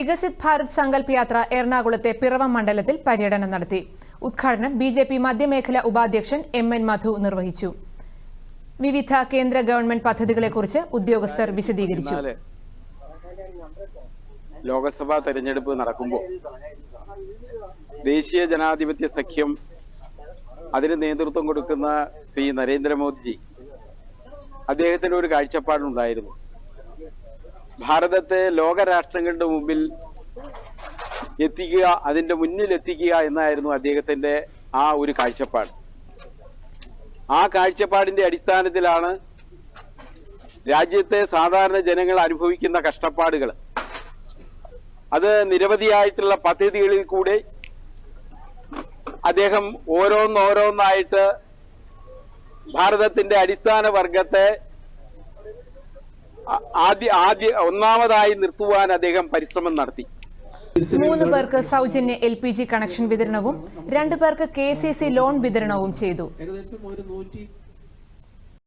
വികസിത് ഭാരത് സങ്കല്പ് യാത്ര എറണാകുളത്തെ പിറവം മണ്ഡലത്തിൽ പര്യടനം നടത്തി. ഉദ്ഘാടനം ബി ജെ പി മധ്യമേഖല ഉപാധ്യക്ഷൻ എം എൻ മധു നിർവഹിച്ചു. വിവിധ കേന്ദ്ര ഗവൺമെന്റ് പദ്ധതികളെക്കുറിച്ച് ഉദ്യോഗസ്ഥർ വിശദീകരിച്ചു. ലോക്സഭാ തെരഞ്ഞെടുപ്പ് നടക്കുമ്പോൾ ദേശീയ ജനാധിപത്യ സഖ്യം അതിന് നേതൃത്വം കൊടുക്കുന്ന ശ്രീ നരേന്ദ്രമോദിജി അദ്ദേഹത്തിന് ഒരു കാഴ്ചപ്പാടുണ്ടായിരുന്നു. ഭാരതത്തെ ലോകരാഷ്ട്രങ്ങളുടെ മുമ്പിൽ എത്തിക്കുക അതിന്റെ മുന്നിൽ എത്തിക്കുക എന്നായിരുന്നു അദ്ദേഹത്തിന്റെ ആ ഒരു കാഴ്ചപ്പാട്. ആ കാഴ്ചപ്പാടിന്റെ അടിസ്ഥാനത്തിലാണ് രാജ്യത്തെ സാധാരണ ജനങ്ങൾ അനുഭവിക്കുന്ന കഷ്ടപ്പാടുകൾ. അത് നിരവധിയായിട്ടുള്ള പദ്ധതികളിൽ കൂടെ അദ്ദേഹം ഓരോന്നോരോന്നായിട്ട് ഭാരതത്തിന്റെ അടിസ്ഥാന വർഗത്തെ ആദ്യ ആദ്യ ഒന്നാമതായി നിർത്തുവാൻ അദ്ദേഹം പരിശ്രമം നടത്തി. മൂന്ന് പേർക്ക് സൗജന്യ എൽ പി ജി കണക്ഷൻ വിതരണവും രണ്ടു പേർക്ക് കെ സി സി ലോൺ വിതരണവും ചെയ്തു. ഏകദേശം ഒരു നൂറ്റി